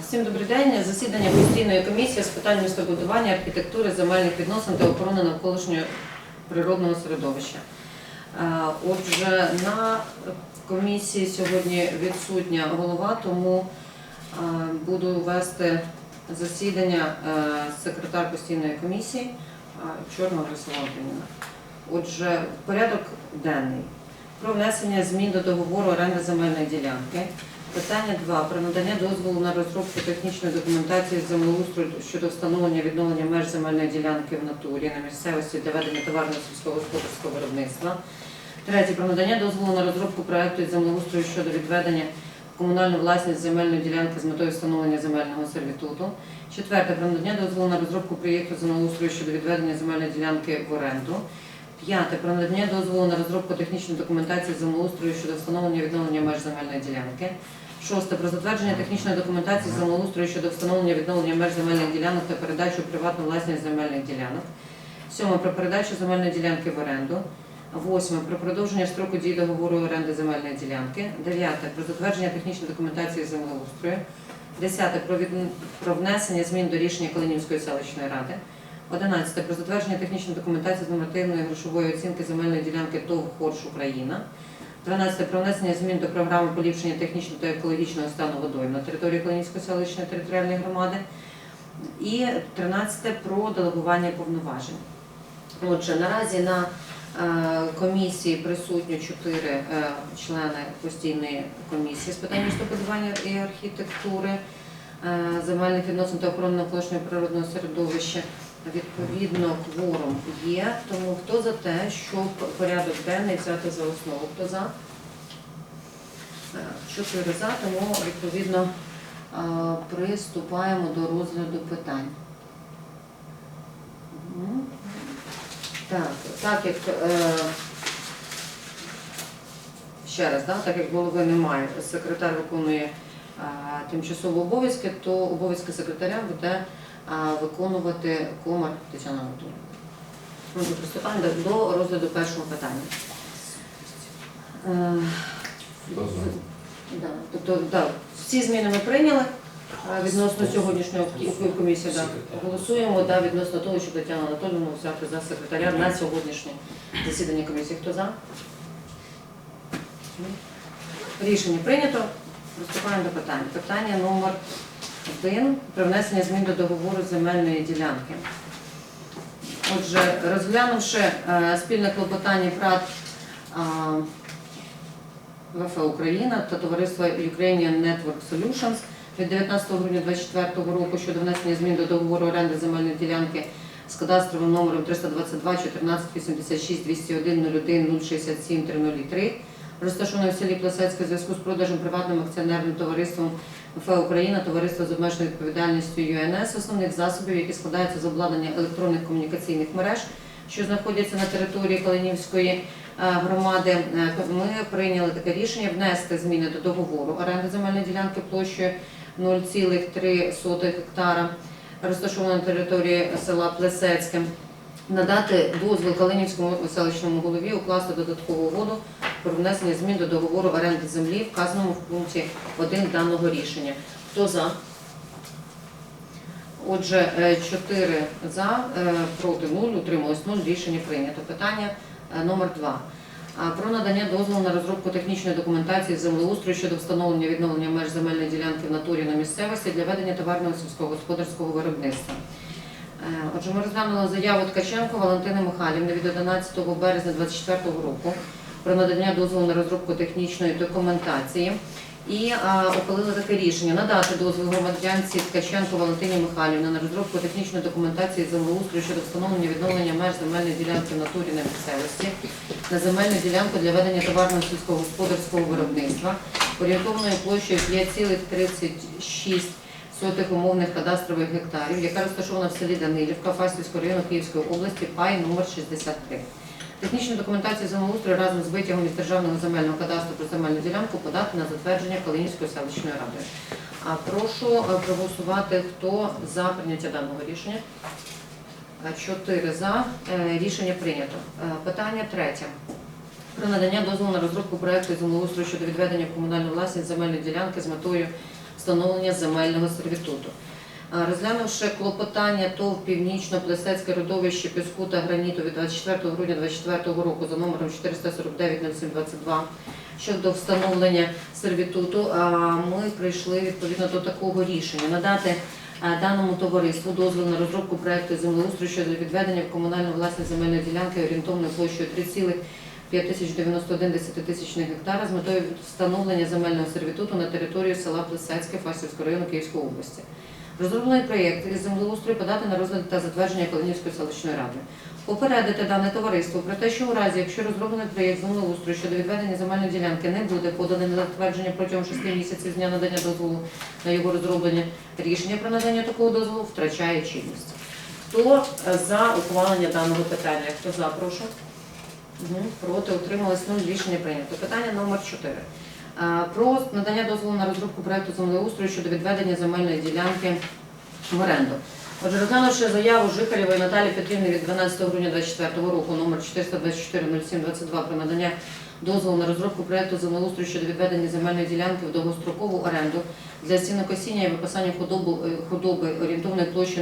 Всім добрий день. Засідання постійної комісії з питань містобудування, архітектури, земельних відносин та охорони навколишнього природного середовища. Отже, на комісії сьогодні відсутня голова, тому буду вести засідання е, секретар постійної комісії а, Чорна Грисова Отже, порядок денний. Про внесення змін до договору оренди земельної ділянки. Питання 2. Про надання дозволу на розробку технічної документації землеустрою щодо встановлення відновлення меж земельної ділянки в натурі на місцевості для ведення товарного сільськогосподарського виробництва. Третє. Про надання дозволу на розробку проекту із землеустрою щодо відведення комунальну власність земельної ділянки з метою встановлення земельного сервітуту. Четверте. Про надання дозволу на розробку проєкту землеустрою щодо відведення земельної ділянки в оренду. П'яте. Про надання дозволу на розробку технічної документації землеустрою щодо встановлення відновлення меж земельної ділянки. Шосте. Про затвердження технічної документації землеустрою щодо встановлення відновлення меж земельних ділянок та передачу приватну власність земельних ділянок. Сьоме. Про передачу земельної ділянки в оренду. Восьме. Про продовження строку дії договору оренди земельної ділянки. Дев'яте. Про затвердження технічної документації землеустрою. Десяте. Про, від... про внесення змін до рішення Калинівської селищної ради. 11. Про затвердження технічної документації з нормативної грошової оцінки земельної ділянки ТОВ Хорш Україна. 12. Про внесення змін до програми поліпшення технічного та екологічного стану водойм на території Клинівської селищної територіальної громади. І 13. Про делегування повноважень. Отже, наразі на е, комісії присутні 4 е, члени постійної комісії з питань містобудування і архітектури, е, земельних відносин та охорони навколишнього природного середовища. Відповідно, кворум є. Тому хто за те, щоб порядок денний взяти за основу? Хто за? Е, Чотири за, тому відповідно е, приступаємо до розгляду питань. Так, так як е, ще раз, да, так як голови немає, секретар виконує тимчасові обов'язки, то обов'язки секретаря буде виконувати комар Тетяна Анатолійовна. Ми приступаємо до- розгляду першого питання. Е, да, Тобто, да, всі зміни ми прийняли відносно сьогоднішнього кі- комісії. Да, голосуємо да, відносно того, щоб Тетяна Анатолійовна взяти за секретаря на сьогоднішнє засідання комісії. Хто за? Рішення прийнято. Приступаємо до питань. Питання номер один про внесення змін до договору земельної ділянки. Отже, розглянувши е, спільне клопотання ПРАТ е, ВФ Україна та товариства Ukrainian Network Solutions від 19 грудня 2024 року щодо внесення змін до договору оренди земельної ділянки з кадастровим номером 322 14 86 201 01 067 303 розташованої в селі Плесецьке в зв'язку з продажем приватним акціонерним товариством ФЕ Україна, товариство з обмеженою відповідальністю ЮНС, основних засобів, які складаються з обладнання електронних комунікаційних мереж, що знаходяться на території Калинівської е, громади. Е, Ми прийняли таке рішення внести зміни до договору оренди земельної ділянки площею 0,3 гектара, розташованої на території села Плесецьке. Надати дозвіл Калинівському селищному голові укласти додаткову угоду про внесення змін до договору оренди землі, вказаному в пункті 1 даного рішення. Хто за? Отже, 4 за, е, проти 0, утрималось 0, рішення прийнято. Питання е, номер 2. Про надання дозволу на розробку технічної документації землеустрою щодо встановлення відновлення меж земельної ділянки в натурі на місцевості для ведення товарного сільськогосподарського виробництва. Е, Отже, ми розглянули заяву Ткаченко Валентини Михайлівни від 11 березня 2024 року про надання дозволу на розробку технічної документації і ухвалили таке рішення надати дозвіл громадянці Ткаченко Валентині Михайлівні на розробку технічної документації землеустрою щодо встановлення відновлення меж земельної ділянки в натурі на місцевості на земельну ділянку для ведення товарного сільськогосподарського виробництва орієнтовною площею 5,36 сотих умовних кадастрових гектарів, яка розташована в селі Данилівка, Фастівського району Київської області, пай номер 63. Технічну документацію землеустрою разом з витягом із Державного земельного кадастру про земельну ділянку подати на затвердження Калинівської селищної ради. А прошу е, проголосувати, хто за прийняття даного рішення. Е, Чотири за. Е, Рішення прийнято. Питання третє. Про надання дозволу на розробку проекту землеустрою щодо відведення в комунальну власність земельної ділянки з метою встановлення земельного сервітуту. Розглянувши клопотання ТОВ Північно-Плесецьке родовище піску та граніту від 24 грудня 2024 року за номером 449-0722 щодо встановлення сервітуту, ми прийшли відповідно до такого рішення надати даному товариству дозвіл на розробку проекту землеустрою щодо відведення в комунальну власність земельної ділянки орієнтовною площею 3,5091 десятитисячних гектара з метою встановлення земельного сервітуту на території села Плесецьке Фастівського району Київської області. Розроблений проєкт із землеустрою подати на розгляд та затвердження Калинівської селищної ради. Попередити дане товариство про те, що у разі, якщо розроблений проєкт землеустрою щодо відведення земельної ділянки не буде поданий на затвердження протягом 6 місяців з дня надання дозволу на його розроблення, рішення про надання такого дозволу втрачає чинність. Хто е, за ухвалення даного питання? Хто за, прошу? Проти утримались нуль. Рішення прийнято. Питання номер 4. Про надання дозволу на розробку проекту землеустрою щодо відведення земельної ділянки в оренду. Отже, розглянувши заяву Жихарєвої Наталії Петрівни від 12 грудня 2024 року номер 424-07-22 про надання дозволу на розробку проекту землеустрою щодо відведення земельної ділянки в довгострокову оренду для сінокосіння і випасання худобу- е, худоби орієнтовної площі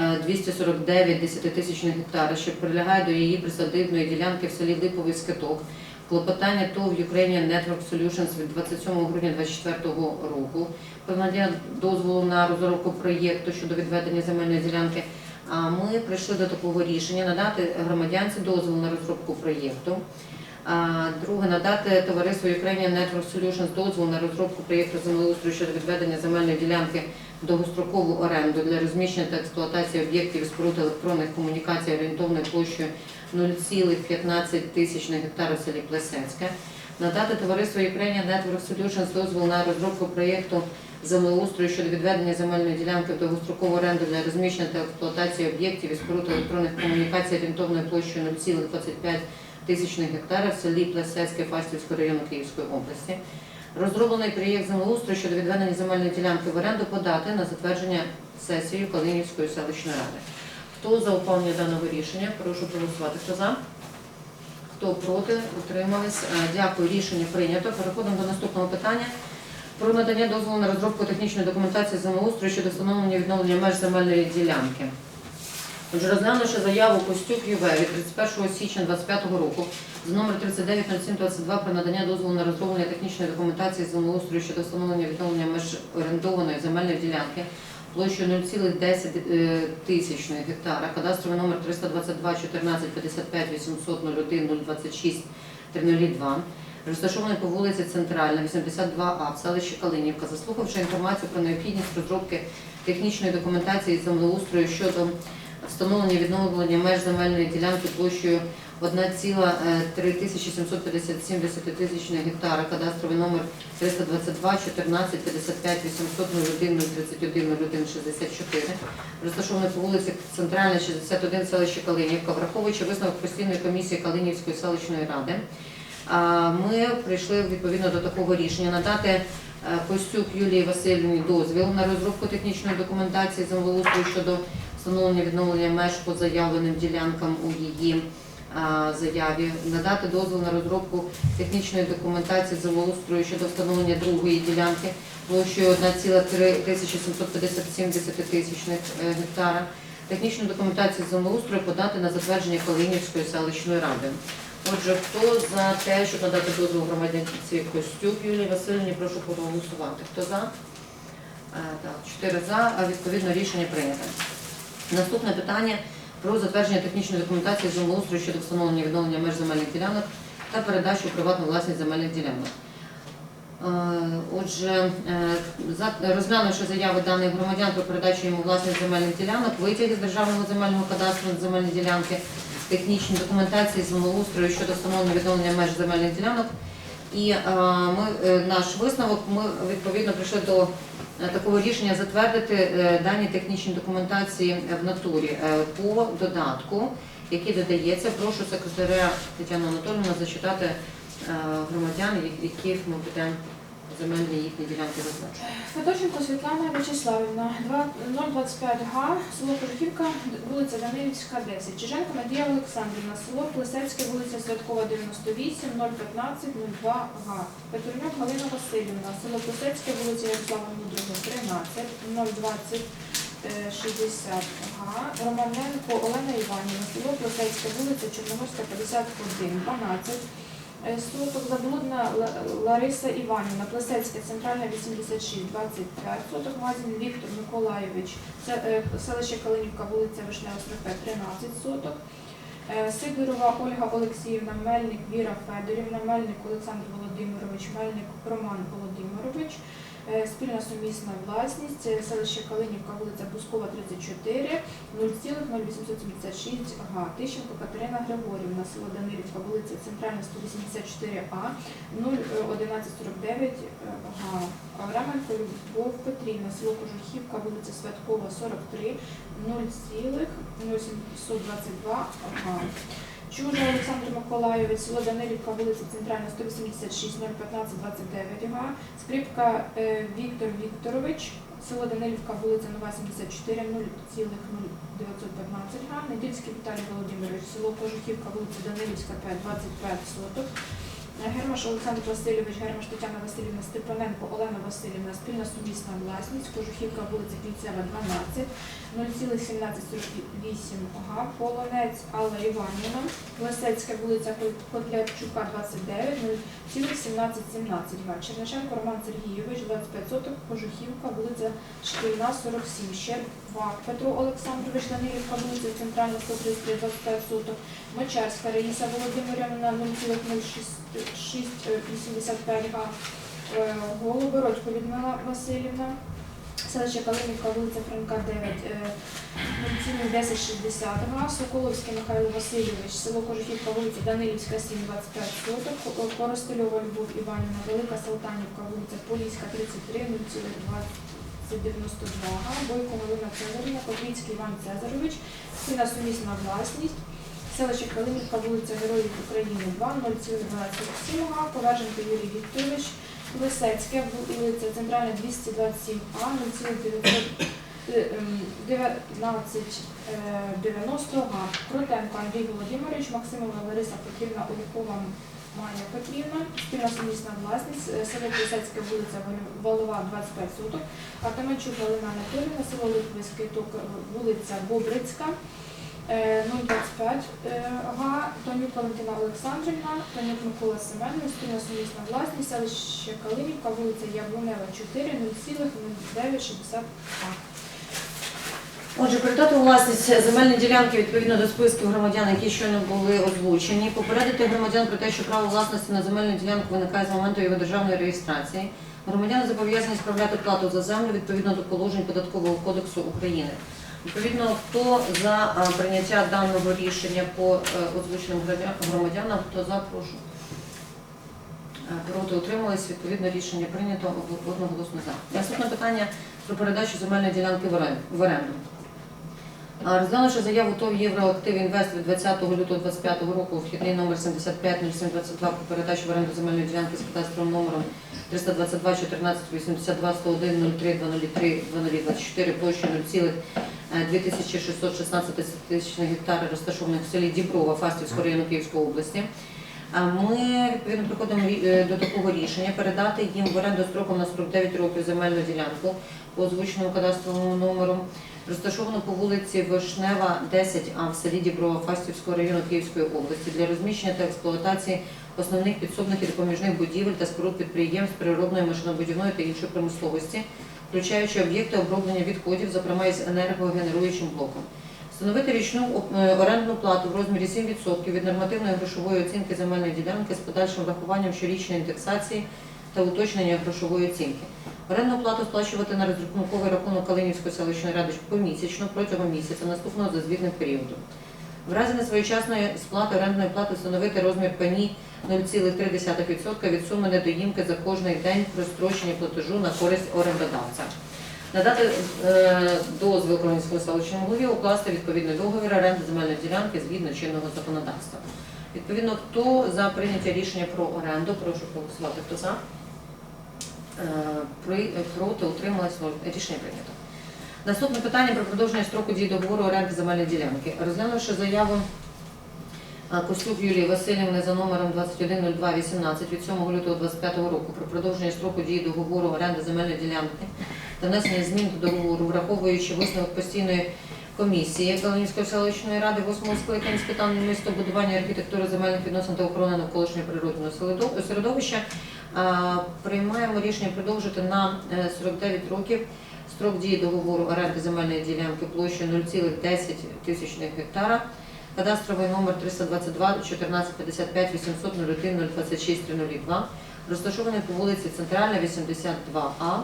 0,249 десятитисячних гектара, що прилягає до її присадибної ділянки в селі Липовий Скиток. Клопотання ТОВ Ukrainian Network Solutions від 27 грудня 2024 року про надання дозволу на розробку проєкту щодо відведення земельної ділянки. А ми прийшли до такого рішення надати громадянці дозвіл на розробку проєкту. Друге, надати товариству Ukrainian Network Solutions дозвіл на розробку проєкту землеустрою щодо відведення земельної ділянки довгострокову оренду для розміщення та експлуатації об'єктів споруд електронних комунікацій орієнтовною площею 0,15 тисячних гектарів в селі Плесецьке. Надати товариству Ukrainian Network Solutions дозвіл на розробку проєкту землеустрою щодо відведення земельної ділянки в довгострокову оренду для розміщення та експлуатації об'єктів і споруд електронних комунікацій орієнтовною площею 0,25 тисячних гектарів в селі Плесецьке Фастівського району Київської області. Розроблений проєкт землеустрою щодо відведення земельної ділянки в оренду подати на затвердження сесії Калинівської селищної ради. Хто за ухвалення даного рішення? Прошу проголосувати. Хто за? Хто проти? Утримались. Е, Дякую. Рішення прийнято. Переходимо до наступного питання. Про надання дозволу на розробку технічної документації землеустрою щодо встановлення відновлення меж земельної ділянки. Отже, розглянувши заяву Костюк ЮВ від 31 січня 2025 року з номер 390722 про надання дозволу на розроблення технічної документації землеустрою щодо встановлення відновлення меж орендованої земельної ділянки площею 0,10 е, тисячної гектара, кадастровий номер 322 14 55 800 01 026 302, розташований по вулиці Центральна, 82А в селищі Калинівка, заслухавши інформацію про необхідність розробки технічної документації землеустрою щодо встановлення відновлення меж земельної ділянки площею 1,3757 десятитисячних гектара, кадастровий номер 322 14 55 800 01 031 01 64, розташований по вулиці Центральна, 61, селище Калинівка, враховуючи висновок постійної комісії Калинівської селищної ради. Ми прийшли відповідно до такого рішення надати е, Костюк Юлії Васильівні дозвіл на розробку технічної документації землеустрою щодо встановлення відновлення меж по заявленим ділянкам у її заяві, надати дозвіл на розробку технічної документації землеустрою щодо встановлення другої ділянки площею 1,3757 е, гектара. Технічну документацію землеустрою подати на затвердження Калинівської селищної ради. Отже, хто за те, щоб надати дозвіл громадянці Костюк Юлії Васильівні, прошу проголосувати. Хто за? Е, Так, чотири за, а відповідно рішення прийнято. Наступне питання про затвердження технічної документації землеустрою щодо встановлення відновлення меж земельних ділянок та передачу приватну власність земельних ділянок. Е, Отже, е, розглянувши заяви даних громадян про передачу йому власних земельних ділянок, витяги з державного земельного кадастру земельні ділянки, технічні документації землеустрою щодо встановлення відновлення меж земельних ділянок. І е, ми, наш висновок, ми відповідно прийшли до такого рішення затвердити е, дані технічні документації в натурі е, по додатку, який додається. Прошу секретаря Тетяну Анатольовну зачитати е, громадян, яких ми будемо земельні їхні ділянки зазначені. Федорченко Світлана Вячеславівна, 025 га, село Кожухівка, вулиця Данилівська, 10. Чиженко Надія Олександрівна, село Плесецьке, вулиця Святкова, 98, 015, 02 га. Петрунюк Галина Васильівна, село Плесецьке, вулиця Ярослава Мудрого, 13, 020, е, 60 га. Романенко Олена Іванівна, село Плесецьке, вулиця Чорноморська, 51, 12. Е, Соток Заблудна Лариса Іванівна, Плесецька, Центральна 86, 25 соток, Мазін Віктор Миколайович, е, селище Калинівка, вулиця Вишнева Строке, 13 соток. Сидорова Ольга Олексіївна, Мельник Віра Федорівна, Мельник Олександр Володимирович, Мельник Роман Володимирович, спільна сумісна власність, е, селище Калинівка, вулиця Бускова, 34, 0,0876 га. Тищенко Катерина Григорівна, село Данилівка, вулиця Центральна, 184А, 01149 га. Авраменко Любов Петрівна, село Кожухівка, вулиця Святкова, 43, 0,0722 га. Чужа Олександр Миколайович, село Данилівка, вулиця Центральна, 186, 015, 29 га. Скрипка е, Віктор Вікторович, село Данилівка, вулиця Нова 74, 0,0915 га. Недільський Віталій Володимирович, село Кожухівка, вулиця Данилівська, 5, 25 соток. Гермаш Олександр Васильович, Гермаш Тетяна Васильівна, Степаненко Олена Васильівна, спільна сумісна власність, Кожухівка, вулиця Кільцева, 12, 0,1748 га, Полонець Алла Іванівна, Лисецька, вулиця Котлячука, 29, 0,1717 га, Чернишенко Роман Сергійович, 25 соток, Кожухівка, вулиця Шкільна, 47, Петро Олександрович Данилів, Кабуця, Центральна 133, 25 суток, Мочарська, Раїса Володимирівна, 0,685 га, е, е, Голобородько Людмила Васильівна, селище Калинівка, вулиця Франка, 9, 1060 га, Соколовський Михайло Васильович, село Кожухівка, вулиця Данилівська, 7,25 суток, Коростельова Любов Іванівна, Велика Салтанівка, вулиця Поліська, 33, 0,20. 1292, Бойко Марина Федорівна, Павліцький Іван Цезарович, сина сумісна власність, селище Калинівка, вулиця Героїв України, 2, 0,27, Поверженко Юрій Вікторович, Лисецьке, вулиця Центральна 227А, 0,1990 га. Крутенко Андрій Володимирович, Максимова Лариса Петрівна Олікова Майя Петрівна, спільна сумісна власність, е, село Лисецьке, вулиця Волова 25 соток, Артеменчук Галина Анатоліївна, село Литвиський Ток, вулиця Бобрицька, Е, 025 е, га, Тонюк Валентина Олександрівна, Тонюк Микола Семенович, спільна сумісна власність, селище Калинівка, вулиця Яблунева 4, 0,0960 га. Отже, передати у власність земельні ділянки відповідно до списків громадян, які щойно були озвучені, попередити громадян про те, що право власності на земельну ділянку виникає з моменту його державної реєстрації. Громадяни зобов'язані справляти плату за землю відповідно до положень Податкового кодексу України. Відповідно, хто за прийняття даного рішення по е, озвученим громадянам, хто за, прошу. Е, Проти утримались, відповідно рішення прийнято одноголосно за. Наступне питання про передачу земельної ділянки в оренду. Розглянувши заяву ТОВ Євроактив Інвест від 20 лютого 2025 року, вхідний номер 750722 про передачу в оренду земельної ділянки з кадастровим номером 322 14 82 101 03 203 2024 площею 0,2616 тисячних гектари, розташованих в селі Діброва Фастівського району Київської області. Ми відповідно приходимо е, до такого рішення передати їм в оренду строком на 49 років земельну ділянку по озвученому кадастровому номеру, розташовану по вулиці Вишнева, 10А в селі Діброва Фастівського району Київської області для розміщення та експлуатації основних підсобних і допоміжних будівель та споруд підприємств природної машинобудівної та іншої промисловості, включаючи об'єкти оброблення відходів, зокрема із енергогенеруючим блоком. Встановити річну е, орендну плату в розмірі 7% від нормативної грошової оцінки земельної ділянки з подальшим врахуванням щорічної індексації та уточнення грошової оцінки. Орендну плату сплачувати на розрахунковий рахунок Калинівської селищної ради помісячно протягом місяця наступного за звітним періодом. В разі несвоєчасної сплати орендної плати встановити розмір пені 0,3% від суми недоїмки за кожний день прострочення платежу на користь орендодавця. Надати е, дозвіл Кронівському селищному голові укласти відповідний договір оренди земельної ділянки згідно чинного законодавства. Відповідно, хто за прийняття рішення про оренду, прошу проголосувати. Хто за? Е, При, проти утрималось Рішення прийнято. Наступне питання про продовження строку дії договору оренди земельної ділянки. Розглянувши заяву е, Костюк Юлії Васильівни за номером 210218 від 7 лютого 2025 року про продовження строку дії договору оренди земельної ділянки та внесення змін до договору, враховуючи висновок постійної комісії Калинівської селищної ради 8 скликання з питань містобудування, архітектури, земельних відносин та охорони навколишнього природного середовища, приймаємо рішення продовжити на е, 49 років строк дії договору оренди земельної ділянки площею 0,10 тисячних гектара, кадастровий номер 322 1455 800 01 026 302, розташований по вулиці Центральна, 82А,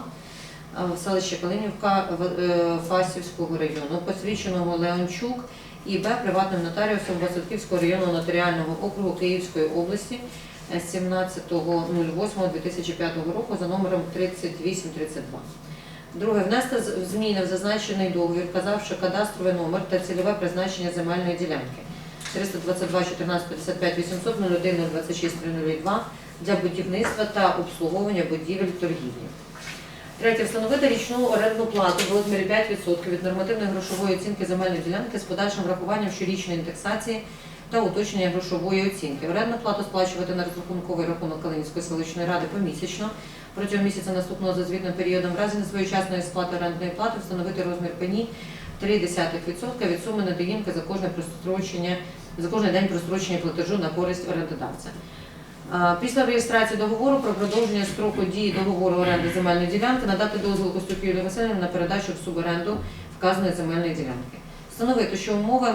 в селищі Калинівка е, району, посвідченого Леончук і Б. Приватним нотаріусом Васильківського районного нотаріального округу Київської області. е, 17.08.2005 року за номером 3832. Друге, внести зміни в зазначений договір, вказавши кадастровий номер та цільове призначення земельної ділянки 322 14 55 800 01 026 302 для будівництва та обслуговування будівель торгівлі. Третє. Встановити річну орендну плату в розмірі 5% від нормативної грошової оцінки земельної ділянки з подальшим врахуванням щорічної індексації та уточнення грошової оцінки. Орендну плату сплачувати на розрахунковий рахунок Калинівської селищної ради помісячно протягом місяця наступного за звітним періодом. В разі несвоєчасної сплати орендної плати встановити розмір пені 0,3% від суми недоїмки за кожне прострочення за кожний день прострочення платежу на користь орендодавця. Після реєстрації договору про продовження строку дії договору оренди земельної ділянки надати дозвіл Костюк Юлії Васильівні на передачу в суборенду вказаної земельної ділянки. Встановити, що умови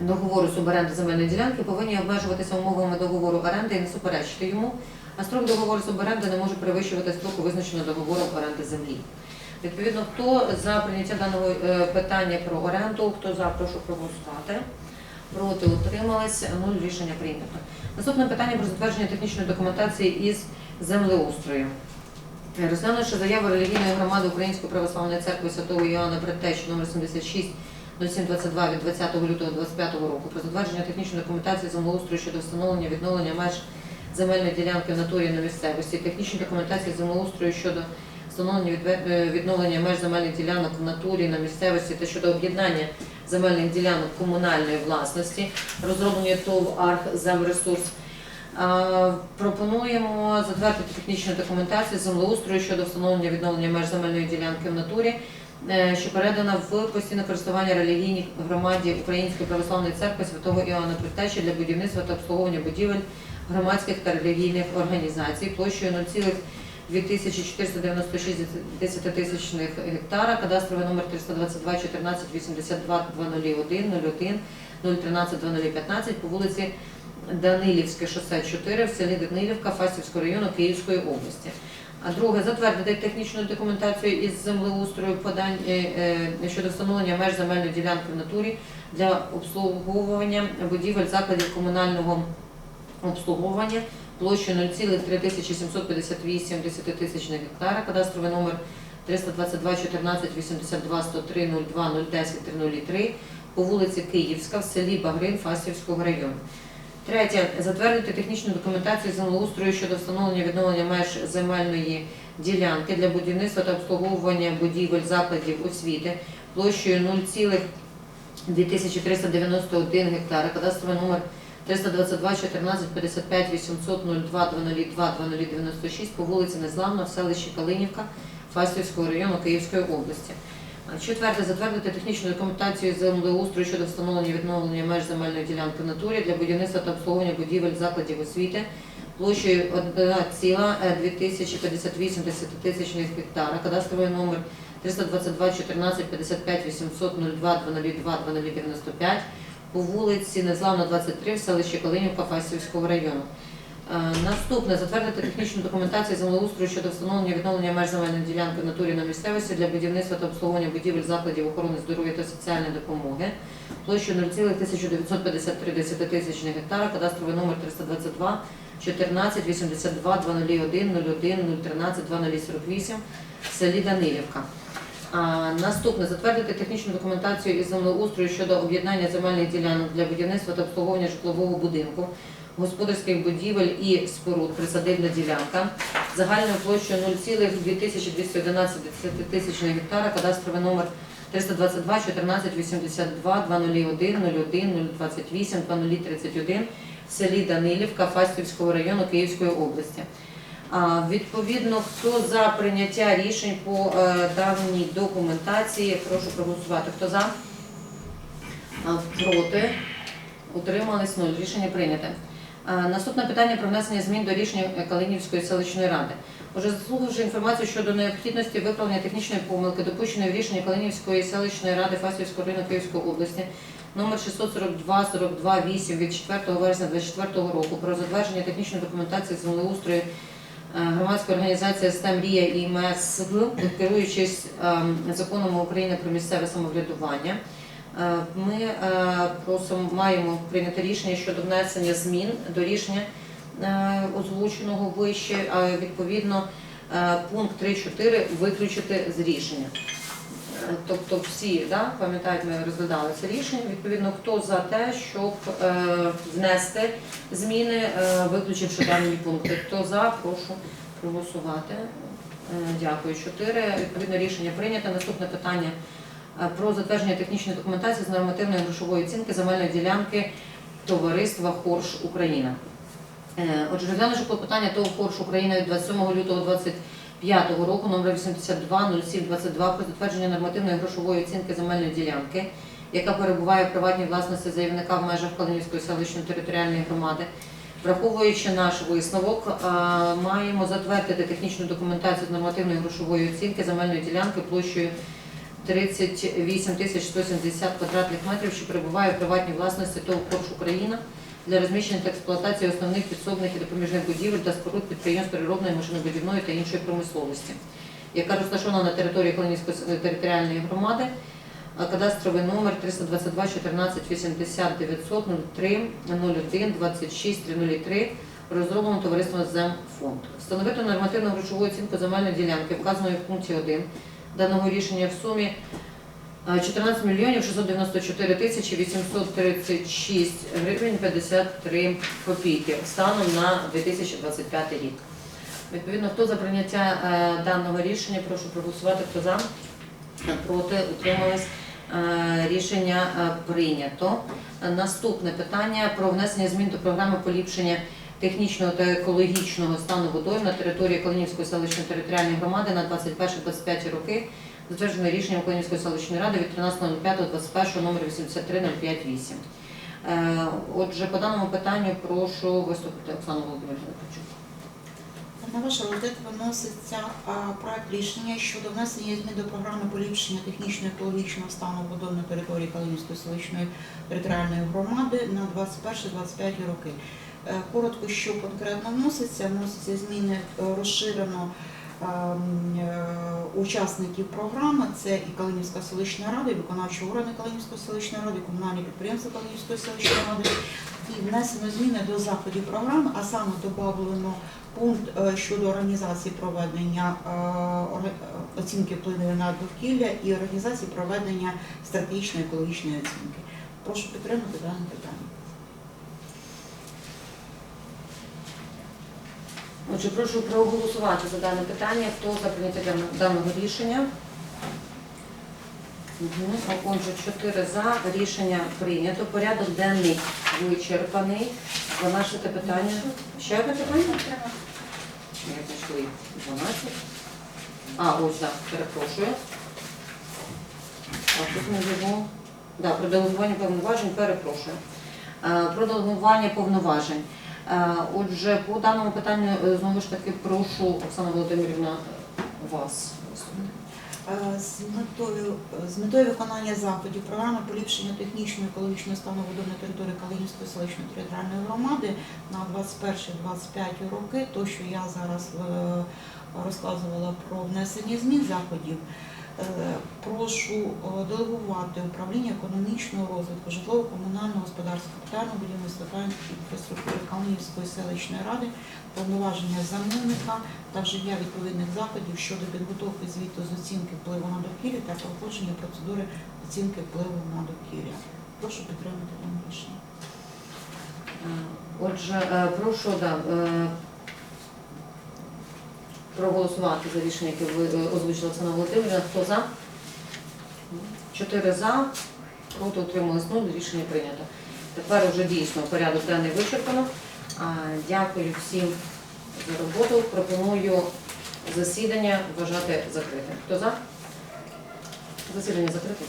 договору суборенди земельної ділянки повинні обмежуватися умовами договору оренди і не суперечити йому, а строк договору суборенди не може перевищувати строку визначеного договором оренди землі. Відповідно, хто за прийняття даного е, питання про оренду, хто за, прошу проголосувати. Проти утримались, нуль рішення прийнято. Наступне питання про затвердження технічної документації із землеустрою. Е, Розглянувши заяву релігійної громади Української православної церкви Святого Іоанна Предтечі номер 76 0722 від 20 лютого 2025 року про затвердження технічної документації землеустрою щодо встановлення відновлення меж земельної ділянки в натурі на місцевості, технічної документації землеустрою щодо встановлення е, відновлення меж земельних ділянок в натурі на місцевості та щодо об'єднання земельних ділянок комунальної власності, розроблені ТОВ «Архземресурс». А, Пропонуємо затвердити технічну документацію землеустрою щодо встановлення відновлення меж земельної ділянки в натурі, що передана в постійне користування релігійній громаді Української православної церкви Святого Іоанна Предтечі для будівництва та обслуговування будівель громадських та релігійних організацій площею 0,2496 десятитисячних гектара, кадастровий номер 322 14 82 201 01 013 2015 по вулиці Данилівське шосе 4 в селі Данилівка Фастівського району Київської області. А друге, затвердити технічну документацію із землеустрою подань е, е, щодо встановлення меж земельної ділянки в натурі для обслуговування будівель закладів комунального обслуговування площею 0,3758 десятитисячних гектара, кадастровий номер 322 14 82 103 02 010 303 по вулиці Київська в селі Багрин Фастівського району. Третє. Затвердити технічну документацію землеустрою щодо встановлення відновлення меж земельної ділянки для будівництва та обслуговування будівель закладів освіти площею 0,2391 гектара, кадастровий номер 322 14 55 800 02 202 2096 по вулиці Незламна в селищі Калинівка Фастівського району Київської області. Четверте, затвердити технічну документацію землеустрою щодо встановлення відновлення меж земельної ділянки в натурі для будівництва та обслуговування будівель закладів освіти площею 1,2058 десятитисячних гектара, кадастровий номер 322 14 55 800 02 202 2095 по вулиці Незламна, 23 в селищі Калинівка Фастівського району. Е, Наступне. Затвердити технічну документацію землеустрою щодо встановлення відновлення меж земельної ділянки в натурі на місцевості для будівництва та обслуговування будівель закладів охорони здоров'я та соціальної допомоги. Площею 0,1953 десятитисячних гектара, кадастровий номер 322 14 82 201 01 013 2048 в селі Данилівка. Наступне. Затвердити технічну документацію із землеустрою щодо об'єднання земельних ділянок для будівництва та обслуговування житлового будинку, господарських будівель і споруд, присадибна ділянка загальною площею 0,2211 тисячних гектара, кадастровий номер 322 14 82 201 01 028 2031 в селі Данилівка Фастівського району Київської області. Відповідно, хто за прийняття рішень по е, даній документації, прошу проголосувати. Хто за? А, Проти? Утримались нуль. Рішення прийняте. А, Наступне питання про внесення змін до рішення Калинівської селищної ради. Уже заслухавши інформацію щодо необхідності виправлення технічної помилки, допущеної в рішенні Калинівської селищної ради Фастівського району Київської області номер 642 42 8 від 4 вересня 2024 року про затвердження технічної документації землеустрою е, громадської організації СТЕМ Рія і МСГ, керуючись ем, законом України про місцеве самоврядування. Е, Ми е, просимо маємо прийняти рішення щодо внесення змін до рішення е, озвученого вище, а відповідно пункт 3.4 виключити з рішення. Тобто всі, да, пам'ятають, ми розглядали це рішення. Відповідно, хто за те, щоб внести зміни, виключивши дані пункти. Хто за, прошу проголосувати. Дякую. Чотири. Відповідно, рішення прийнято. Наступне питання про затвердження технічної документації з нормативної грошової оцінки земельної ділянки товариства Хорш Україна. Е, Отже, розглянувши клопотання ТОВ Хорш Україна від 27 лютого 25 року, номер 820722 про затвердження нормативної грошової оцінки земельної ділянки, яка перебуває в приватній власності заявника в межах Калинівської селищної територіальної громади. Враховуючи наш висновок, е, маємо затвердити технічну документацію з нормативної грошової оцінки земельної ділянки площею 38 тисяч 170 квадратних метрів, що перебуває в приватній власності ТОВ Корж Україна для розміщення та експлуатації основних підсобних і допоміжних будівель та споруд підприємств переробної, машинобудівної та іншої промисловості, яка розташована на території Калинівської територіальної громади. Кадастровий номер 322 14 80 900 03 01 26 303 розроблено товариством Земфонд. Встановити нормативну грошову оцінку земельної ділянки, вказаної в пункті 1 даного рішення в сумі е, 14 мільйонів 694 тисячі 836 гривень 53 копійки станом на 2025 рік. Відповідно, хто за прийняття е, даного рішення, прошу проголосувати. Хто за? Проти утримались. Е, Рішення е, прийнято. Е, Наступне питання про внесення змін до програми поліпшення технічного та екологічного стану водою на території Калинівської селищної територіальної громади на 21-25 роки, затверджене рішенням Калинівської селищної ради від 13.05.21 номер 83058. Е, Отже, по даному питанню прошу виступити Оксану Володимирівну Ткачук. На ваш розгляд виноситься проект рішення щодо внесення змін до програми поліпшення технічно-екологічного стану водою на території Калинівської селищної територіальної громади на 21-25 роки. Е, Коротко, що конкретно вноситься, вносяться зміни е, розширено ем, е, учасників програми, це і Калинівська селищна рада, і виконавчі органи Калинівської селищної ради, і комунальні підприємства Калинівської селищної ради. І внесено зміни до заходів програми, а саме додано пункт щодо організації проведення оцінки впливу на довкілля і організації проведення стратегічної екологічної оцінки. Прошу підтримати дане питання. Отже, прошу проголосувати за дане питання. Хто за прийняття даного рішення? Мгм. Отже, чотири за. Рішення прийнято. Порядок денний вичерпаний. Завершити питання. Ще одне питання? Я знайшли 12. А, ось так, перепрошую. А тут ми йдемо. Да, про делегування повноважень, перепрошую. Е, Про делегування повноважень. Е, Отже, по даному питанню е, знову ж таки прошу Оксана Володимирівна вас. Е, З метою, з метою виконання заходів програми поліпшення технічного екологічного стану води території Калинівської селищної територіальної громади на 21-25 роки, то що я зараз розказувала про внесення змін заходів, прошу е, делегувати управління економічного розвитку, житлово-комунального господарства, капітального будівництва та інфраструктури Калинівської селищної ради повноваження замовника та вжиття відповідних заходів щодо підготовки звіту з оцінки впливу на довкілля та проходження процедури оцінки впливу на довкілля. Прошу підтримати дане рішення. Е, Отже, е, прошу да, е, проголосувати за рішення, яке е, озвучила Оксана Володимирівна. Хто за? Чотири за, проти утрималось нуль, рішення прийнято. Тепер уже дійсно порядок денний вичерпано. Дякую всім за роботу. Пропоную засідання вважати закритим. Хто за? Засідання закрите.